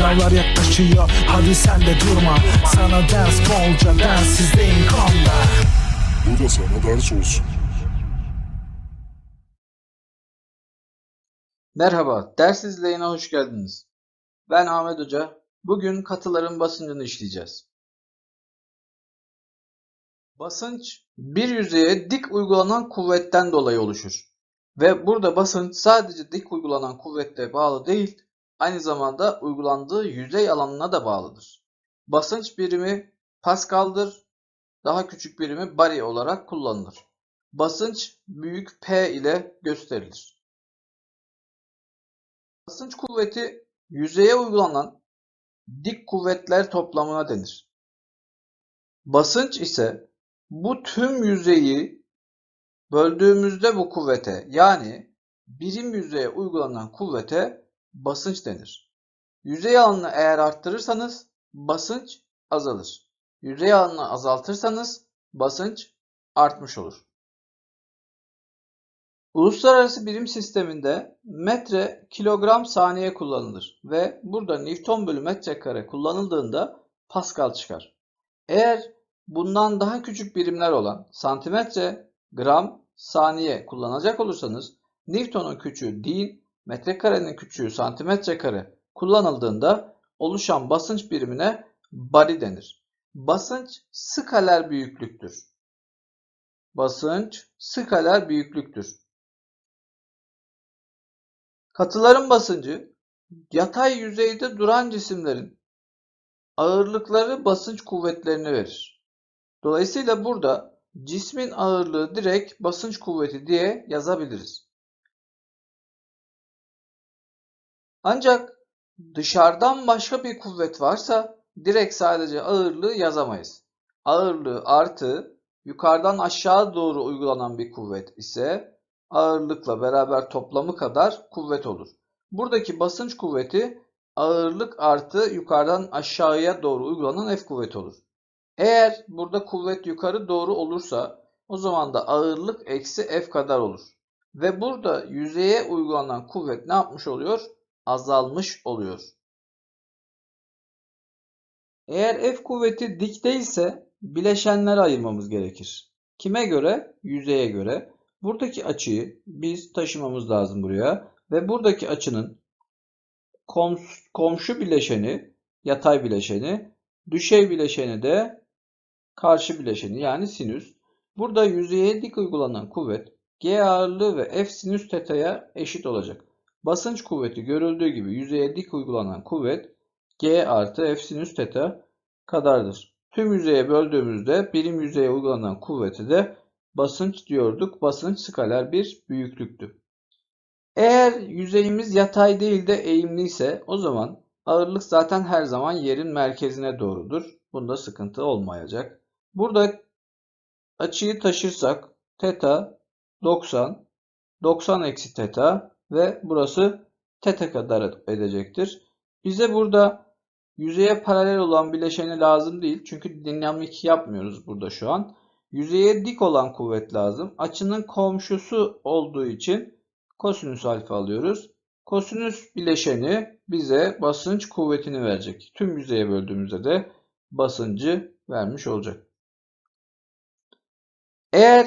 Sınavlar yaklaşıyor hadi sen de durma Sana ders bolca densizliğin konda Bu da sana ders olsun. Merhaba, ders izleyine hoş geldiniz. Ben Ahmet Hoca. Bugün katıların basıncını işleyeceğiz. Basınç bir yüzeye dik uygulanan kuvvetten dolayı oluşur. Ve burada basınç sadece dik uygulanan kuvvette bağlı değil, aynı zamanda uygulandığı yüzey alanına da bağlıdır. Basınç birimi Pascal'dır, daha küçük birimi bari olarak kullanılır. Basınç büyük P ile gösterilir. Basınç kuvveti yüzeye uygulanan dik kuvvetler toplamına denir. Basınç ise bu tüm yüzeyi böldüğümüzde bu kuvvete yani birim yüzeye uygulanan kuvvete basınç denir. Yüzey alanını eğer arttırırsanız basınç azalır. Yüzey alanını azaltırsanız basınç artmış olur. Uluslararası birim sisteminde metre kilogram saniye kullanılır ve burada Newton bölü metrekare kullanıldığında Pascal çıkar. Eğer bundan daha küçük birimler olan santimetre, gram, saniye kullanacak olursanız Newton'un küçüğü din, metrekarenin küçüğü santimetre kare kullanıldığında oluşan basınç birimine bari denir. Basınç skaler büyüklüktür. Basınç skaler büyüklüktür. Katıların basıncı yatay yüzeyde duran cisimlerin ağırlıkları basınç kuvvetlerini verir. Dolayısıyla burada cismin ağırlığı direkt basınç kuvveti diye yazabiliriz. Ancak dışarıdan başka bir kuvvet varsa direkt sadece ağırlığı yazamayız. Ağırlığı artı yukarıdan aşağı doğru uygulanan bir kuvvet ise ağırlıkla beraber toplamı kadar kuvvet olur. Buradaki basınç kuvveti ağırlık artı yukarıdan aşağıya doğru uygulanan F kuvveti olur. Eğer burada kuvvet yukarı doğru olursa o zaman da ağırlık eksi F kadar olur. Ve burada yüzeye uygulanan kuvvet ne yapmış oluyor? Azalmış oluyor. Eğer F kuvveti dik değilse bileşenleri ayırmamız gerekir. Kime göre? Yüzeye göre. Buradaki açıyı biz taşımamız lazım buraya. Ve buradaki açının komşu bileşeni, yatay bileşeni, düşey bileşeni de karşı bileşeni yani sinüs. Burada yüzeye dik uygulanan kuvvet G ağırlığı ve F sinüs teta'ya eşit olacak. Basınç kuvveti görüldüğü gibi yüzeye dik uygulanan kuvvet G artı F sinüs teta kadardır. Tüm yüzeye böldüğümüzde birim yüzeye uygulanan kuvveti de basınç diyorduk. Basınç skaler bir büyüklüktü. Eğer yüzeyimiz yatay değil de eğimli ise o zaman ağırlık zaten her zaman yerin merkezine doğrudur. Bunda sıkıntı olmayacak. Burada açıyı taşırsak teta 90, 90 eksi teta ve burası teta kadar edecektir. Bize burada yüzeye paralel olan bileşeni lazım değil. Çünkü dinamik yapmıyoruz burada şu an. Yüzeye dik olan kuvvet lazım. Açının komşusu olduğu için kosinüs alfa alıyoruz. Kosinüs bileşeni bize basınç kuvvetini verecek. Tüm yüzeye böldüğümüzde de basıncı vermiş olacak. Eğer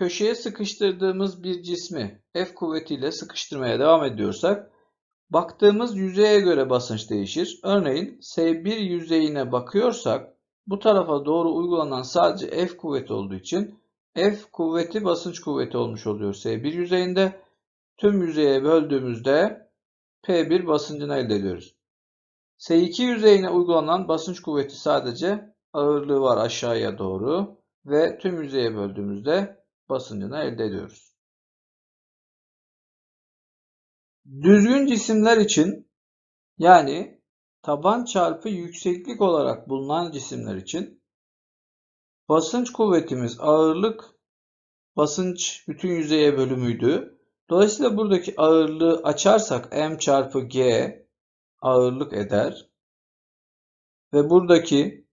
köşeye sıkıştırdığımız bir cismi F kuvvetiyle sıkıştırmaya devam ediyorsak baktığımız yüzeye göre basınç değişir. Örneğin S1 yüzeyine bakıyorsak bu tarafa doğru uygulanan sadece F kuvveti olduğu için F kuvveti basınç kuvveti olmuş oluyor S1 yüzeyinde. Tüm yüzeye böldüğümüzde P1 basıncını elde ediyoruz. S2 yüzeyine uygulanan basınç kuvveti sadece ağırlığı var aşağıya doğru ve tüm yüzeye böldüğümüzde basıncını elde ediyoruz. Düzgün cisimler için yani taban çarpı yükseklik olarak bulunan cisimler için basınç kuvvetimiz ağırlık basınç bütün yüzeye bölümüydü. Dolayısıyla buradaki ağırlığı açarsak m çarpı g ağırlık eder. Ve buradaki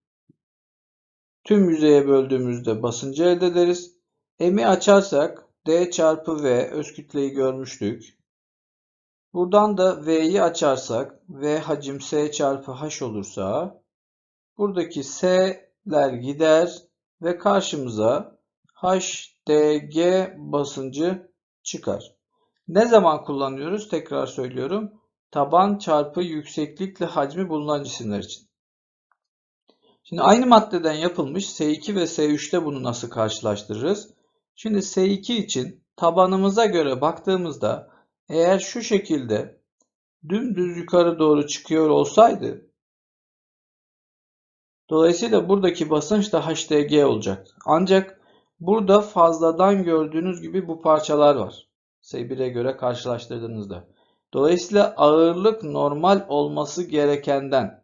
tüm yüzeye böldüğümüzde basıncı elde ederiz. M'i açarsak d çarpı v öz kütleyi görmüştük. Buradan da V'yi açarsak V hacim S çarpı H olursa buradaki S'ler gider ve karşımıza HDG basıncı çıkar. Ne zaman kullanıyoruz? Tekrar söylüyorum. Taban çarpı yükseklikle hacmi bulunan cisimler için. Şimdi aynı maddeden yapılmış S2 ve S3'te bunu nasıl karşılaştırırız? Şimdi S2 için tabanımıza göre baktığımızda eğer şu şekilde dümdüz yukarı doğru çıkıyor olsaydı dolayısıyla buradaki basınç da HDG olacaktı. Ancak burada fazladan gördüğünüz gibi bu parçalar var. S1'e göre karşılaştırdığınızda. Dolayısıyla ağırlık normal olması gerekenden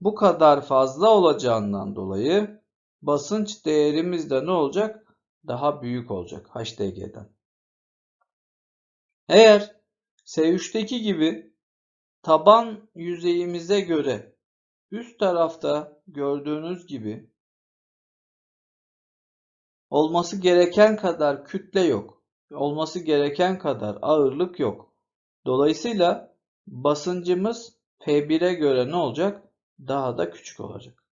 bu kadar fazla olacağından dolayı basınç değerimiz de ne olacak? Daha büyük olacak HDG'den. Eğer S3'teki gibi taban yüzeyimize göre üst tarafta gördüğünüz gibi olması gereken kadar kütle yok. Olması gereken kadar ağırlık yok. Dolayısıyla basıncımız P1'e göre ne olacak? Daha da küçük olacak.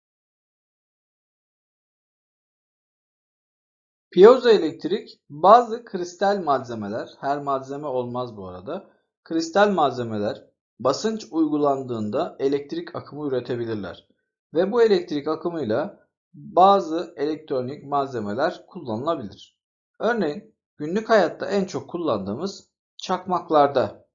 Piyozoelektrik bazı kristal malzemeler, her malzeme olmaz bu arada. Kristal malzemeler basınç uygulandığında elektrik akımı üretebilirler. Ve bu elektrik akımıyla bazı elektronik malzemeler kullanılabilir. Örneğin günlük hayatta en çok kullandığımız çakmaklarda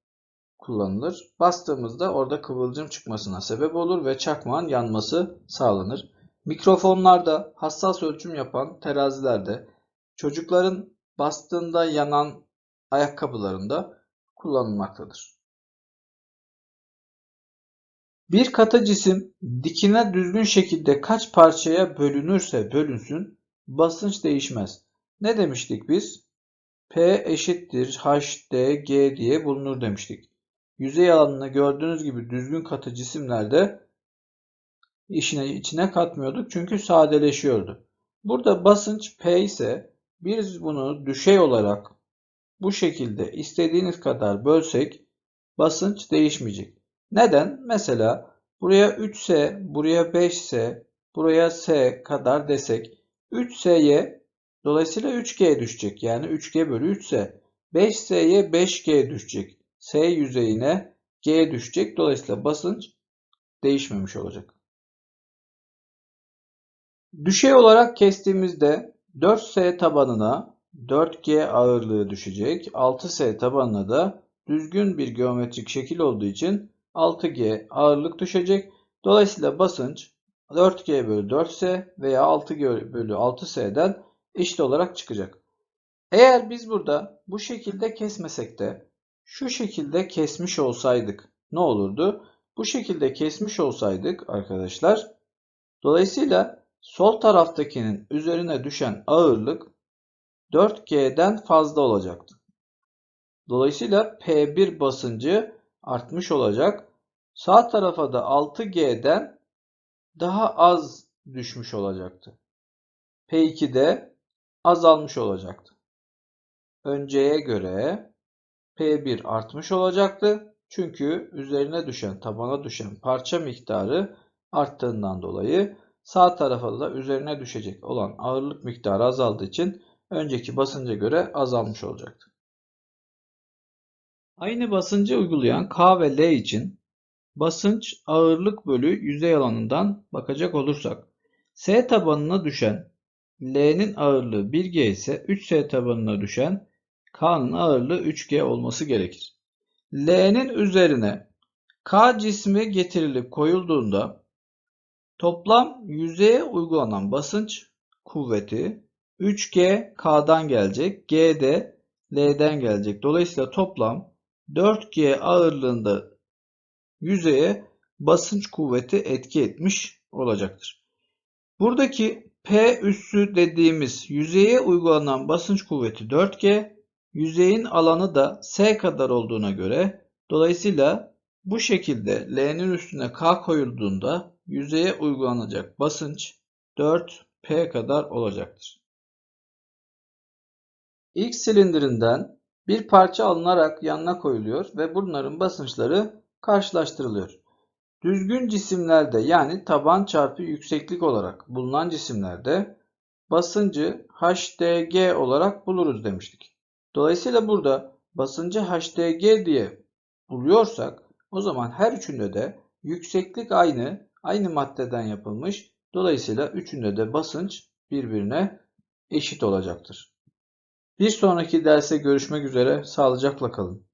kullanılır. Bastığımızda orada kıvılcım çıkmasına sebep olur ve çakmağın yanması sağlanır. Mikrofonlarda, hassas ölçüm yapan terazilerde, çocukların bastığında yanan ayakkabılarında kullanılmaktadır. Bir katı cisim dikine düzgün şekilde kaç parçaya bölünürse bölünsün basınç değişmez. Ne demiştik biz? P eşittir HDG diye bulunur demiştik. Yüzey alanını gördüğünüz gibi düzgün katı cisimlerde işine içine katmıyorduk çünkü sadeleşiyordu. Burada basınç P ise biz bunu düşey olarak bu şekilde istediğiniz kadar bölsek basınç değişmeyecek. Neden? Mesela buraya 3S, buraya 5S, buraya S kadar desek 3S'ye dolayısıyla 3G düşecek. Yani 3G bölü 3S. 5S'ye 5G düşecek. S yüzeyine G düşecek. Dolayısıyla basınç değişmemiş olacak. Düşey olarak kestiğimizde 4S tabanına 4G ağırlığı düşecek. 6S tabanına da düzgün bir geometrik şekil olduğu için 6G ağırlık düşecek. Dolayısıyla basınç 4G bölü 4S veya 6G bölü 6S'den eşit olarak çıkacak. Eğer biz burada bu şekilde kesmesek de şu şekilde kesmiş olsaydık ne olurdu? Bu şekilde kesmiş olsaydık arkadaşlar dolayısıyla sol taraftakinin üzerine düşen ağırlık 4G'den fazla olacaktı. Dolayısıyla P1 basıncı artmış olacak. Sağ tarafa da 6G'den daha az düşmüş olacaktı. P2'de azalmış olacaktı. Önceye göre P1 artmış olacaktı. Çünkü üzerine düşen, tabana düşen parça miktarı arttığından dolayı sağ tarafa da üzerine düşecek olan ağırlık miktarı azaldığı için önceki basınca göre azalmış olacaktı. Aynı basıncı uygulayan K ve L için basınç ağırlık bölü yüzey alanından bakacak olursak S tabanına düşen L'nin ağırlığı 1G ise 3S tabanına düşen K'nın ağırlığı 3G olması gerekir. L'nin üzerine K cismi getirilip koyulduğunda toplam yüzeye uygulanan basınç kuvveti 3G K'dan gelecek. G de L'den gelecek. Dolayısıyla toplam 4G ağırlığında yüzeye basınç kuvveti etki etmiş olacaktır. Buradaki P üssü dediğimiz yüzeye uygulanan basınç kuvveti 4G, yüzeyin alanı da S kadar olduğuna göre dolayısıyla bu şekilde L'nin üstüne K koyulduğunda yüzeye uygulanacak basınç 4P kadar olacaktır. İlk silindirinden Bir parça alınarak yanına koyuluyor ve bunların basınçları karşılaştırılıyor. Düzgün cisimlerde yani taban çarpı yükseklik olarak bulunan cisimlerde basıncı HDG olarak buluruz demiştik. Dolayısıyla burada basıncı HDG diye buluyorsak o zaman her üçünde de yükseklik aynı, aynı maddeden yapılmış. Dolayısıyla üçünde de basınç birbirine eşit olacaktır. Bir sonraki derse görüşmek üzere, sağlıcakla kalın.